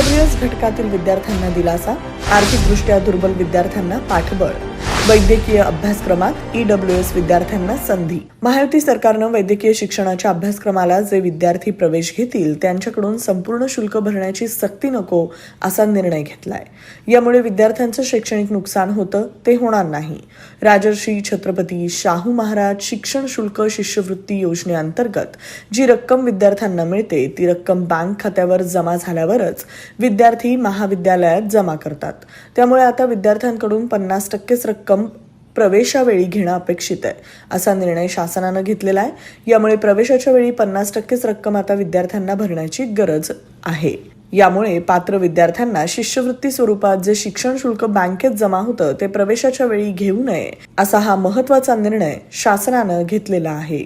EWS घटकातील विद्यार्थ्यांना दिलासा आर्थिकदृष्ट्या दुर्बल विद्यार्थ्यांना पाठबळ. वैद्यकीय अभ्यासक्रमात ईडब्ल्यूएस विद्यार्थ्यांना संधी. महायुती सरकारनं वैद्यकीय शिक्षणाच्या अभ्यासक्रमाला जे विद्यार्थी प्रवेश घेतील त्यांच्याकडून संपूर्ण शुल्क भरण्याची सक्ती नको असा निर्णय घेतलाय. यामुळे विद्यार्थ्यांचं शैक्षणिक नुकसान होतं ते होणार नाही. राजर्षी छत्रपती शाहू महाराज शिक्षण शुल्क शिष्यवृत्ती योजनेअंतर्गत जी रक्कम विद्यार्थ्यांना मिळते ती रक्कम बँक खात्यावर जमा झाल्यावरच विद्यार्थी महाविद्यालयात जमा करतात. त्यामुळे आता विद्यार्थ्यांकडून पन्नास टक्केच रक्कम प्रवेशावेळी घेणं अपेक्षित आहे असा निर्णय शासनानं घेतलेला आहे. यामुळे प्रवेशाच्या वेळी पन्नास टक्केच रक्कम आता विद्यार्थ्यांना भरण्याची गरज आहे. यामुळे पात्र विद्यार्थ्यांना शिष्यवृत्ती स्वरूपात जे शिक्षण शुल्क बँकेत जमा होतं ते प्रवेशाच्या वेळी घेऊ नये असा हा महत्त्वाचा निर्णय शासनानं घेतलेला आहे.